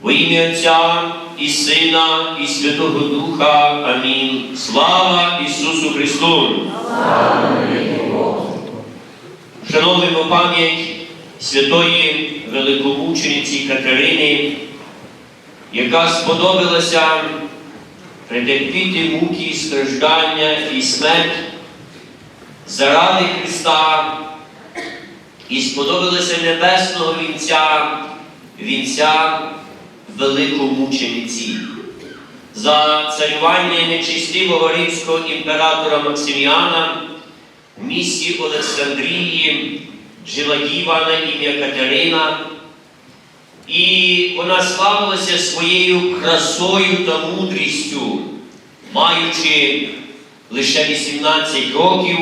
Во ім'я Отця і Сина, і Святого Духа. Амінь. Слава Ісусу Христу! Шановуємо пам'ять святої великомучениці Катерини, яка сподобалася претерпіти муки, страждання і смерть заради Христа і сподобалося небесного вінця, вінця великомучениці. За царювання нечистивого римського імператора Максиміана в місті Олександрії жила діва на ім'я Катерина, і вона славилася своєю красою та мудрістю, маючи лише 18 років,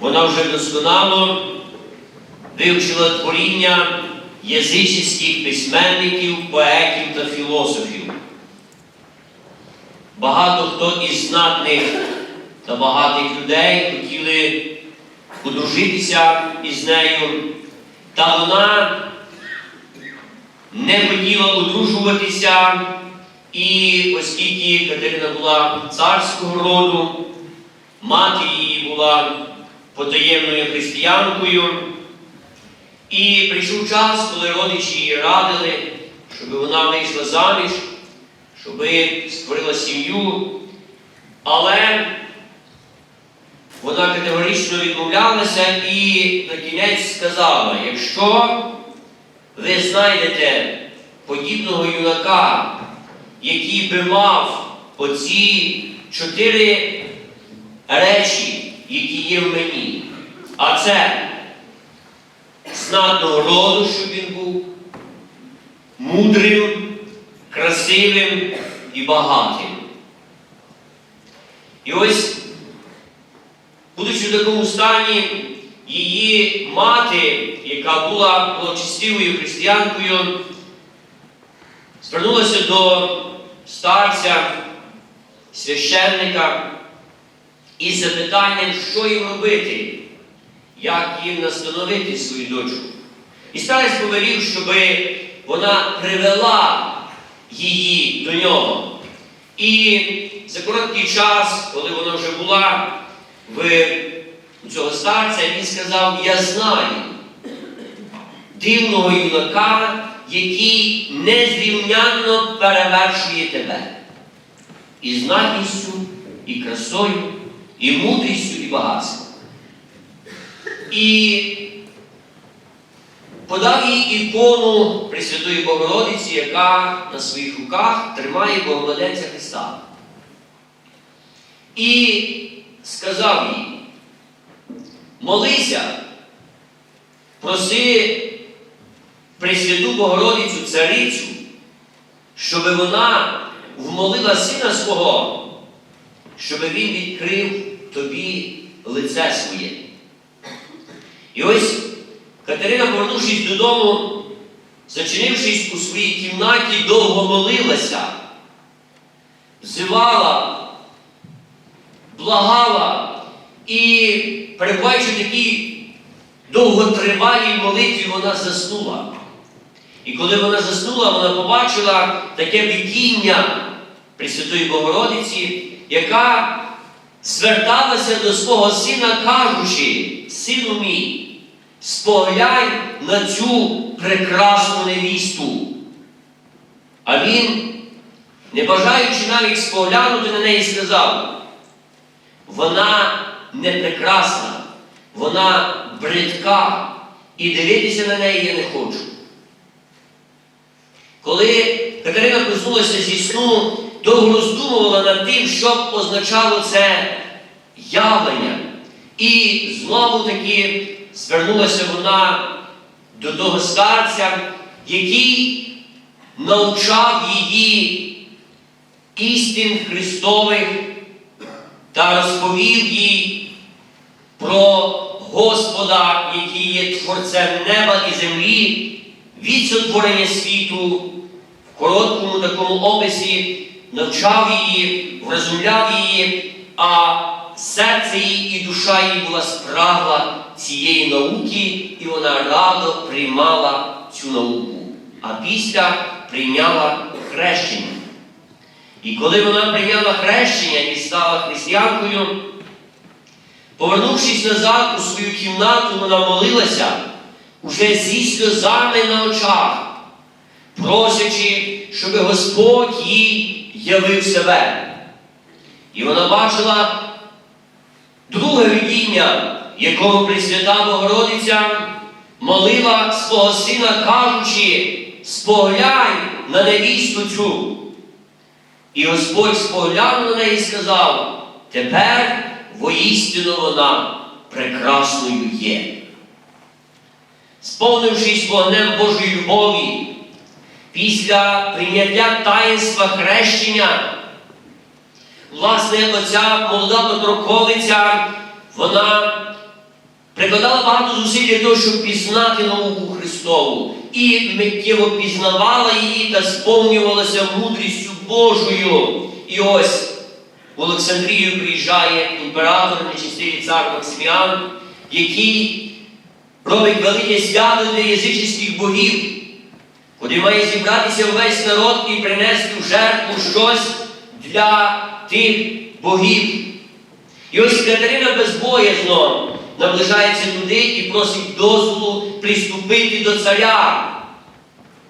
вона вже досконало вивчила творіння язичних письменників, поетів та філософів. Багато хто із знатних та багатих людей хотіли одружитися із нею, та вона не хотіла одружуватися, і оскільки Катерина була царського роду, мати її була потаємною християнкою, і прийшов час, коли родичі її радили, щоб вона вийшла заміж, щоб створила сім'ю, але вона категорично відмовлялася і на кінець сказала, якщо ви знайдете подібного юнака, який би мав оці чотири речі, які є в мені, а це знатного роду, щоб він був, мудрим, красивим і багатим. І ось, будучи в такому стані, її мати, яка була благочестивою християнкою, звернулася до старця, священника із запитанням, що їм робити, як їм настановити свою дочку. І старець повелів, щоб вона привела її до нього. І за короткий час, коли вона вже була в цього старця, він сказав, я знаю дивного юнака, який незрівнянно перевершує тебе. І знатністю, і красою, і мудрістю, і багатством. І подав їй ікону Пресвятої Богородиці, яка на своїх руках тримає Богомладенця Христа. І сказав їй, молися, проси Пресвяту Богородицю Царицю, щоб вона вмолила сина свого, щоб він відкрив тобі лице своє. І ось Катерина, повернувшись додому, зачинившись у своїй кімнаті, довго молилася, взивала, благала і, перебуваючи такій довготривалій молитві, вона заснула. І коли вона заснула, вона побачила таке видіння Пресвятої Богородиці, яка зверталася до свого сина, кажучи, сину мій, споглянь на цю прекрасну невісту. А він, не бажаючи навіть споглянути на неї, сказав, вона не прекрасна, вона бридка, і дивитися на неї я не хочу. Коли Катерина проснулася зі сну, довго роздумувала над тим, що б означало це явлення. І знову таки звернулася вона до того старця, який навчав її істин Христових та розповів їй про Господа, який є Творцем неба і землі, від сотворення світу. В короткому такому описі навчав її, врозумляв її, а серце її і душа її була спрагла цієї науки, і вона радо приймала цю науку. а після прийняла хрещення. І коли вона прийняла хрещення і стала християнкою, повернувшись назад у свою кімнату, вона молилася уже зі сльозами на очах, просячи, щоб Господь їй явив себе. І вона бачила друге видіння, якого Пресвята Богородиця молила свого сина, кажучи, споглянь на невісту цю. І Господь споглянув на неї і сказав, тепер воістину вона прекрасною є. Сповнившись вогнем Божої любові, після прийняття таїнства хрещення, власне, оця молода Петроковиця, вона прикладала багато зусиль для того, щоб пізнати науку Христову. І миттєво пізнавала її та сповнювалася мудрістю Божою. І ось в Олександрію приїжджає імператор, нечистивий цар Максиміан, який робить велике свято для язичних богів, куди має зібратися весь народ і принести в жертву щось для тих богів. І ось Катерина безбоязно наближається туди і просить дозволу приступити до царя.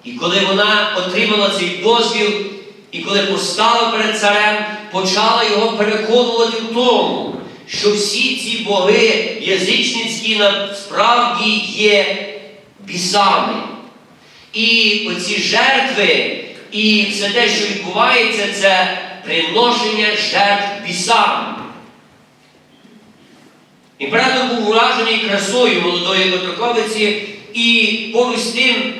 І коли вона отримала цей дозвіл, і коли постала перед царем, почала його переконувати в тому, що всі ці боги язичницькі насправді є бісами. І оці жертви, і все те, що відбувається, це приношення жертв бісам. Імператор був уражений красою молодої Петроковиці і поруч з тим,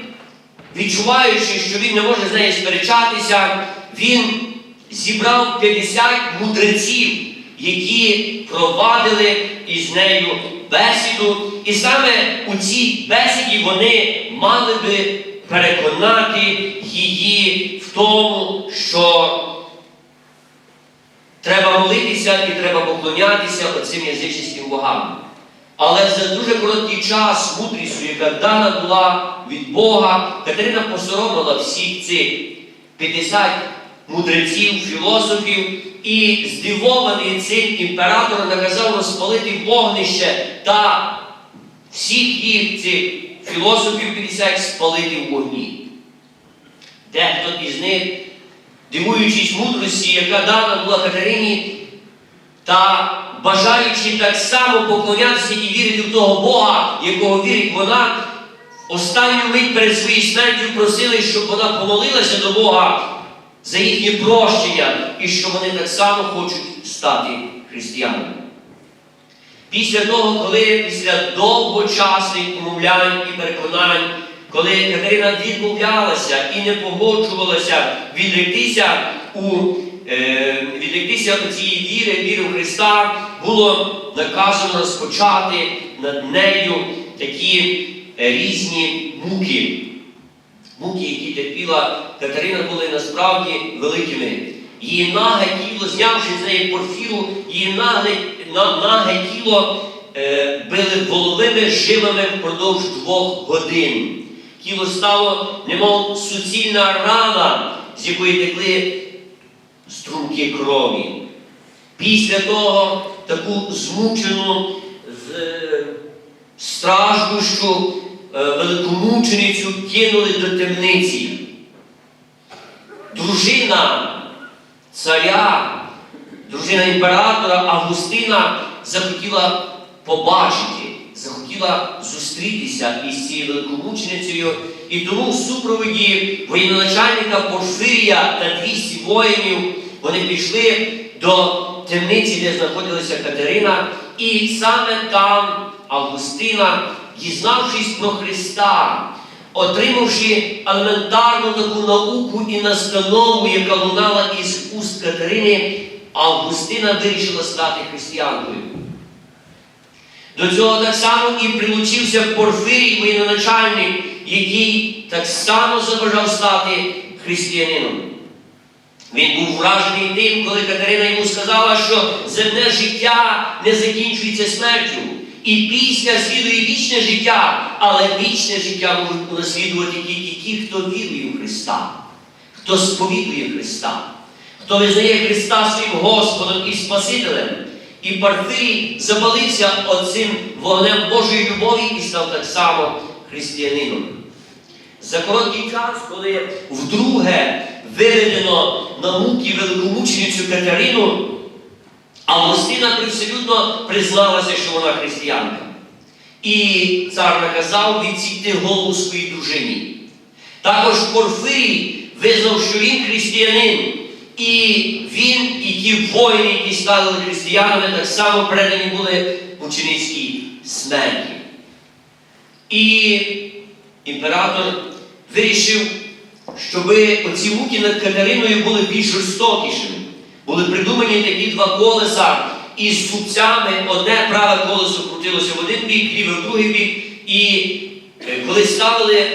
відчуваючи, що він не може з нею сперечатися, він зібрав 50 мудреців, які провадили із нею бесіду. І саме у цій бесіді вони мали би переконати її в тому, що Треба молитися і треба поклонятися оцим язичницьким богам. Але за дуже короткий час мудрістю, яка дана була від Бога, Катерина посоромила всіх цих 50 мудреців, філософів, і здивований цим імператор наказав розпалити вогнище та всіх їх цих філософів 50 спалити в вогні. Дехто із них дивуючись мудрості, яка дана була Катерині, та бажаючи так само поклонятися і вірити в того Бога, якого вірить вона, останню мить перед своєю смертю просили, щоб вона помолилася до Бога за їхнє прощення і що вони так само хочуть стати християнами. Після того, коли після довгочасних умовлянь і переконань коли Катерина відмовлялася і не погоджувалася відректися у е, відректися у цієї віри, віри в Христа, було наказано розпочати над нею такі е, різні муки. Муки, які терпіла Катерина, були насправді великими. Її наге тіло, знявши з неї порфіру, її наге, наге тіло е, били воловими жилами впродовж двох годин тіло стало, немов суцільна рана, з якої текли струмки крові. Після того таку змучену, е, страждущу е, великомученицю кинули до темниці. Дружина царя, дружина імператора Августина захотіла побачити захотіла зустрітися із цією великомученицею, і тому в супроводі воєноначальника Порфирія та 200 воїнів вони пішли до темниці, де знаходилася Катерина, і саме там Августина, дізнавшись про Христа, отримавши елементарну таку науку і настанову, яка лунала із уст Катерини, Августина вирішила стати християнкою. До цього так само і прилучився Порфирій, воєноначальник, який так само забажав стати християнином. Він був вражений тим, коли Катерина йому сказала, що земне життя не закінчується смертю. І після слідує вічне життя, але вічне життя можуть унаслідувати тільки ті, хто вірує в Христа, хто сповідує Христа, хто визнає Христа своїм Господом і Спасителем. І Парфирій запалився оцим вогнем Божої любові і став так само християнином. За короткий час, коли вдруге виведено на муки великомученицю Катерину, Августина привселюдно призналася, що вона християнка. І цар наказав відсікти голову своїй дружині. Також Порфирій визнав, що він християнин, і він, і ті воїни, які стали християнами, так само предані були мученицькій смерті. І імператор вирішив, щоб оці муки над Катериною були більш жорстокішими. Були придумані такі два колеса із супцями, одне праве колесо крутилося в один бік, ліве в другий бік. І е, коли ставили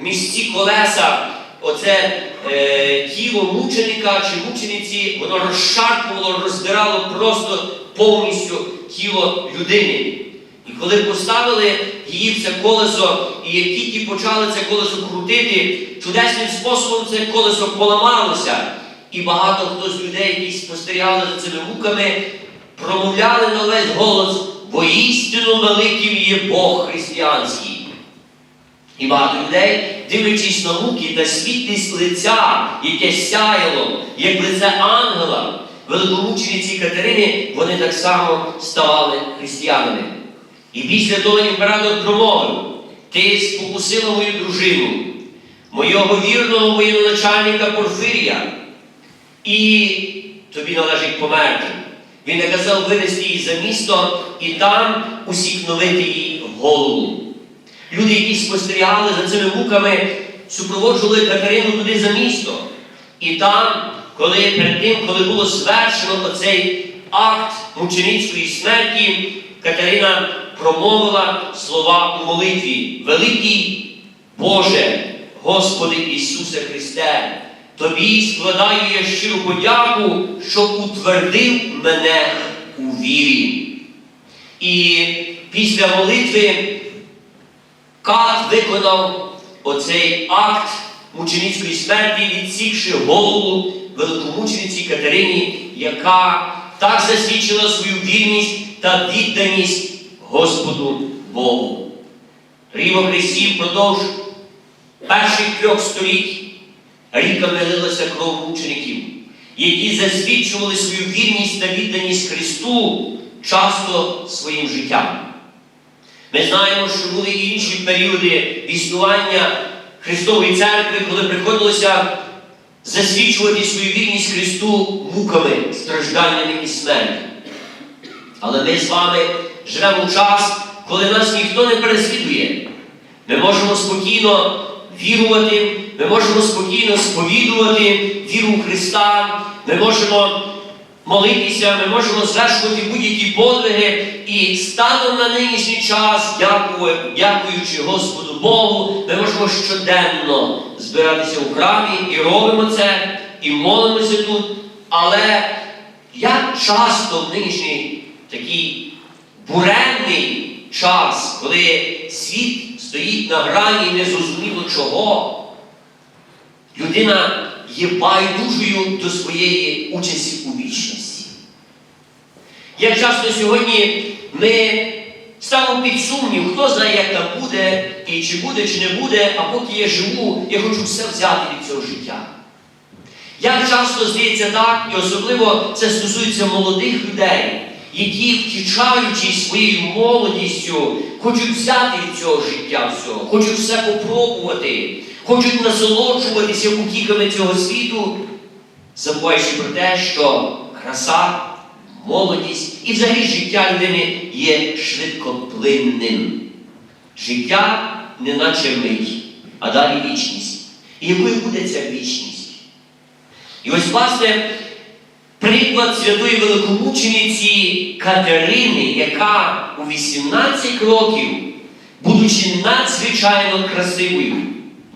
між колеса оце е, тіло мученика чи мучениці, воно розшарпувало, роздирало просто повністю тіло людини. І коли поставили її в це колесо, і як тільки почали це колесо крутити, чудесним способом це колесо поламалося. І багато хто з людей, які спостерігали за цими муками, промовляли на весь голос, воістину великим є Бог християнський. І багато людей, дивлячись на муки та світлість лиця, яке сяяло, як лице ангела, великомучениці Катерини, вони так само ставали християнами. І після того імператор промовив, ти спокусила мою дружину, мого вірного воєноначальника Порфирія, і тобі належить померти. Він наказав винести її за місто і там усікновити її в голову. Люди, які спостерігали за цими муками, супроводжували Катерину туди за місто. І там, коли перед тим, коли було звершено оцей акт мученицької смерті, Катерина промовила слова у молитві: Великий Боже, Господи Ісусе Христе, Тобі складаю я щиру подяку, що утвердив мене у вірі. І після молитви Кат виконав оцей акт мученицької смерті, відсікши голову великомучениці Катерині, яка так засвідчила свою вірність та відданість Господу Богу. Ріво Христів впродовж перших трьох століть ріками лилася кров мучеників, які засвідчували свою вірність та відданість Христу часто своїм життям. Ми знаємо, що були інші періоди існування Христової церкви, коли приходилося засвідчувати свою вірність Христу муками, стражданнями і смертю. Але ми з вами живемо в час, коли нас ніхто не переслідує. Ми можемо спокійно вірувати, ми можемо спокійно сповідувати віру в Христа, ми можемо молитися, ми можемо звершувати будь-які подвиги. І станом на нинішній час, дякуючи Господу Богу, ми можемо щоденно збиратися у храмі і робимо це, і молимося тут. Але як часто в нинішній такий буремний час, коли світ стоїть на грані незрозуміло чого, людина є байдужою до своєї участі у вічності. Як часто сьогодні ми ставимо під сумнів, хто знає, як там буде, і чи буде, чи не буде, а поки я живу, я хочу все взяти від цього життя. Як часто здається так, і особливо це стосується молодих людей, які, втічаючись своєю молодістю, хочуть взяти від цього життя всього, хочуть все попробувати, хочуть насолоджуватися утіками цього світу, забуваючи про те, що краса, молодість і взагалі життя людини є швидкоплинним. Життя неначе мить, а далі вічність. І якою буде ця вічність? І ось, власне, приклад святої великомучениці Катерини, яка у 18 років, будучи надзвичайно красивою,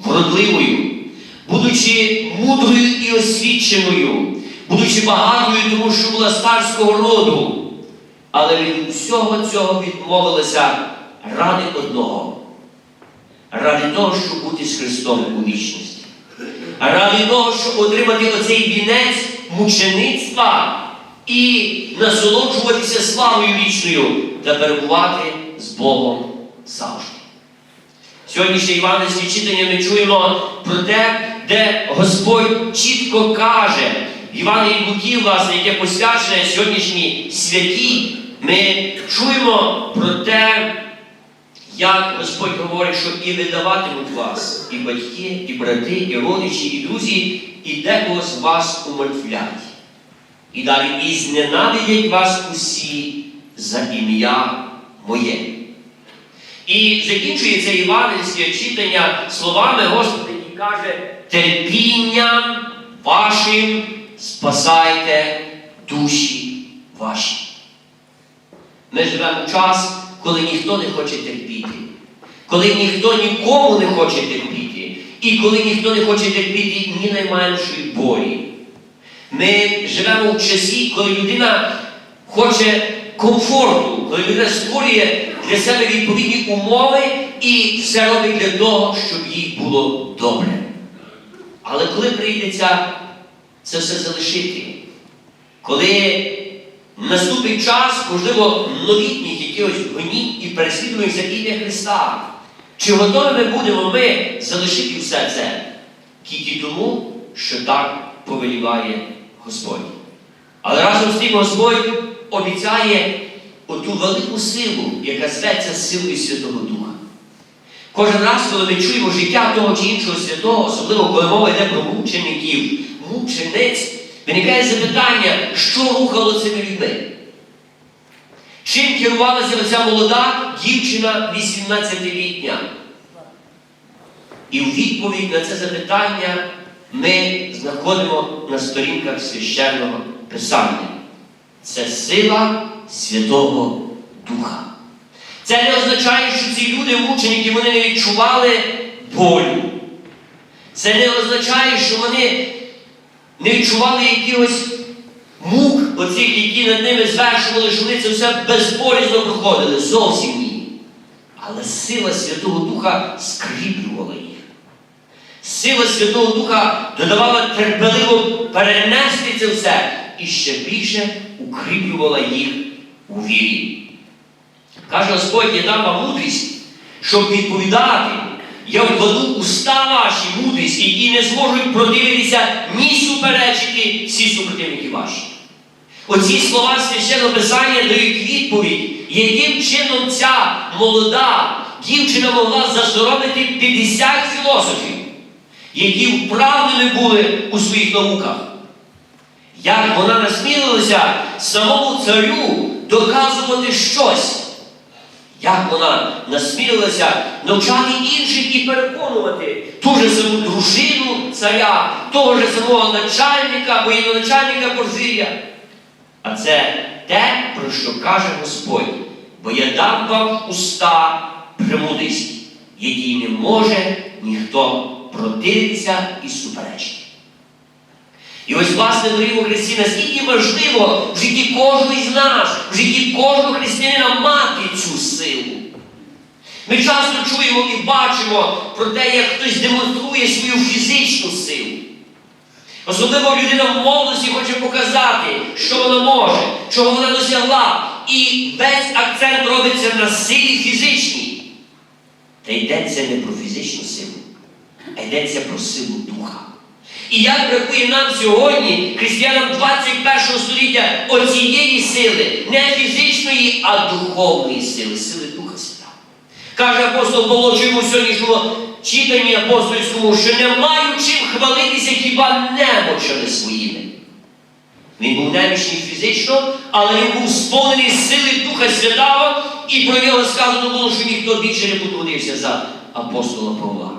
вродливою, будучи мудрою і освіченою, будучи багатою, тому що була з царського роду, але від усього цього відмовилися ради одного. Ради того, щоб бути з Христом у вічності. Ради того, щоб отримати оцей вінець мучеництва і насолоджуватися славою вічною та перебувати з Богом завжди. Сьогоднішнє Івангельське читання ми чуємо про те, де Господь чітко каже, в Євангелії Луки, власне, яке посвячене сьогоднішній святі, ми чуємо про те, як Господь говорить, що і видаватимуть вас, і батьки, і брати, і родичі, і друзі, і декого з вас умертвлять. І далі і зненавидять вас усі за ім'я моє. І закінчується Івангельське читання словами Господа, який каже, терпінням вашим спасайте душі ваші. Ми живемо в час, коли ніхто не хоче терпіти, коли ніхто нікому не хоче терпіти, і коли ніхто не хоче терпіти ні найменшої болі. Ми живемо в часі, коли людина хоче комфорту, коли людина створює для себе відповідні умови і все робить для того, щоб їй було добре. Але коли прийдеться це все залишити, коли наступить час, можливо, новітніх якихось гонінь і переслідувань за ім'я Христа, чи готові ми будемо ми залишити все це тільки тому, що так повеліває Господь. Але разом з тим Господь обіцяє оту велику силу, яка зветься силою Святого Духа. Кожен раз, коли ми чуємо життя того чи іншого святого, особливо коли мова йде про мучеників, мучениць, виникає запитання, що рухало цими людьми. Чим керувалася оця молода дівчина 18-літня? І у відповідь на це запитання ми знаходимо на сторінках священного Писання. Це сила Святого Духа. Це не означає, що ці люди, мученики, вони не відчували болю. Це не означає, що вони не відчували якихось мук, оцих, які над ними звершували, що вони це все безболісно проходили. Зовсім ні. Але сила Святого Духа скріплювала їх. Сила Святого Духа додавала терпеливо перенести це все і ще більше укріплювала їх у вірі. Каже Господь, я дам вам мудрість, щоб відповідати. Я вкладу уста ваші мудрість, які не зможуть противитися ні суперечити всі супротивники ваші. Оці слова священного Писання дають відповідь, яким чином ця молода дівчина могла засоромити 50 філософів, які вправними були у своїх науках. Як вона насмілилася самому царю доказувати щось. Як вона насмілилася навчати інших і переконувати ту же саму дружину царя, того ж самого начальника, воєнноначальника Порфирія. А це те, про що каже Господь, бо я дам вам уста премудрості, якій не може ніхто противитися і суперечити. І ось, власне, дорогі Христі, наскільки важливо в житті кожного з нас, в житті кожного християнина мати цю силу. Ми часто чуємо і бачимо про те, як хтось демонструє свою фізичну силу. Особливо людина в молодості хоче показати, що вона може, чого вона досягла. І весь акцент робиться на силі фізичній. Та йдеться не про фізичну силу, а йдеться про силу духа. І як бракує нам сьогодні, християнам 21 століття, оцієї сили, не фізичної, а духовної сили, сили Духа Святого. Каже апостол в сьогоднішньому читанні апостольському, що не маю чим хвалитися хіба немочами своїми. Він був немічний фізично, але він був сповнений сили Духа Святого, і про нього сказано було, що ніхто більше не потрудився за апостола Павла.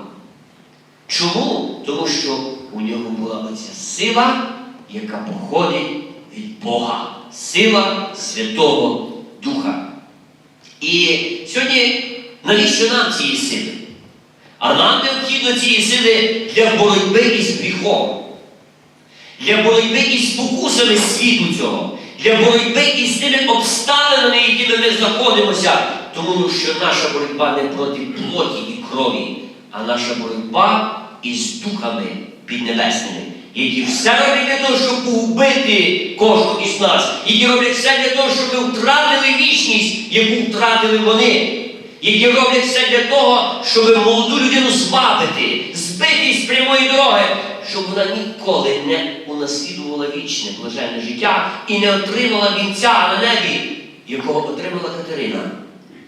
Чому? Тому що у нього була оця сила, яка походить від Бога, сила Святого Духа. І сьогодні навіщо нам цієї сили? А нам необхідно цієї сили для боротьби із гріхом, для боротьби із спокусами світу цього, для боротьби із тими обставинами, якими ми знаходимося, тому що наша боротьба не проти плоті і крові, а наша боротьба із духами піднебесними, які все роблять для того, щоб погубити кожного із нас, які роблять все для того, щоб ми втратили вічність, яку втратили вони. Які роблять все для того, щоб молоду людину звабити, збити з прямої дороги, щоб вона ніколи не унаслідувала вічне блаженне життя і не отримала вінця на небі, якого отримала Катерина,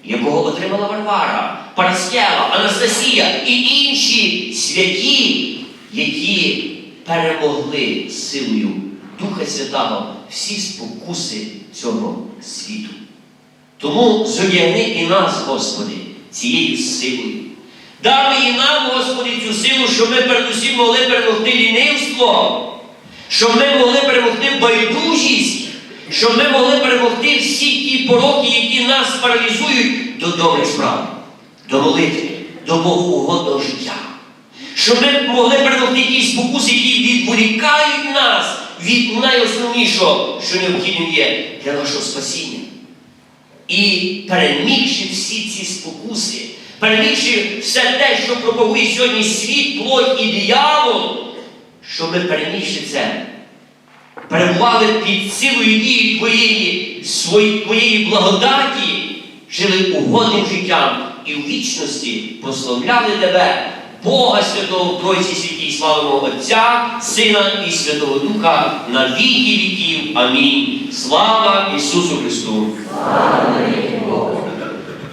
якого отримала Варвара, Параскева, Анастасія і інші святі, які перемогли силою Духа Святого всі спокуси цього світу. Тому зодягни і нас, Господи, цією силою. Дай і нам, Господи, цю силу, щоб ми передусім могли перемогти лінивство, щоб ми могли перемогти байдужість, щоб ми могли перемогти всі ті пороки, які нас паралізують до добрих справ, до молитви, до Богоугодного життя. Щоб ми могли перемогти ті спокуси, які відволікають нас від найосновнішого, що необхідним є для нашого спасіння. І перемігши всі ці спокуси, перемігши все те, що пропагує сьогодні світ, плоть і диявол, щоб ми перемігши це, перебували під силою дії твоєї, твоєї благодаті, жили угодним життям і в вічності прославляли тебе, Бога Святого Тройці святій, славимо Отця, Сина і Святого Духа на віки віків. Амінь. Слава Ісусу Христу! Слава Богу!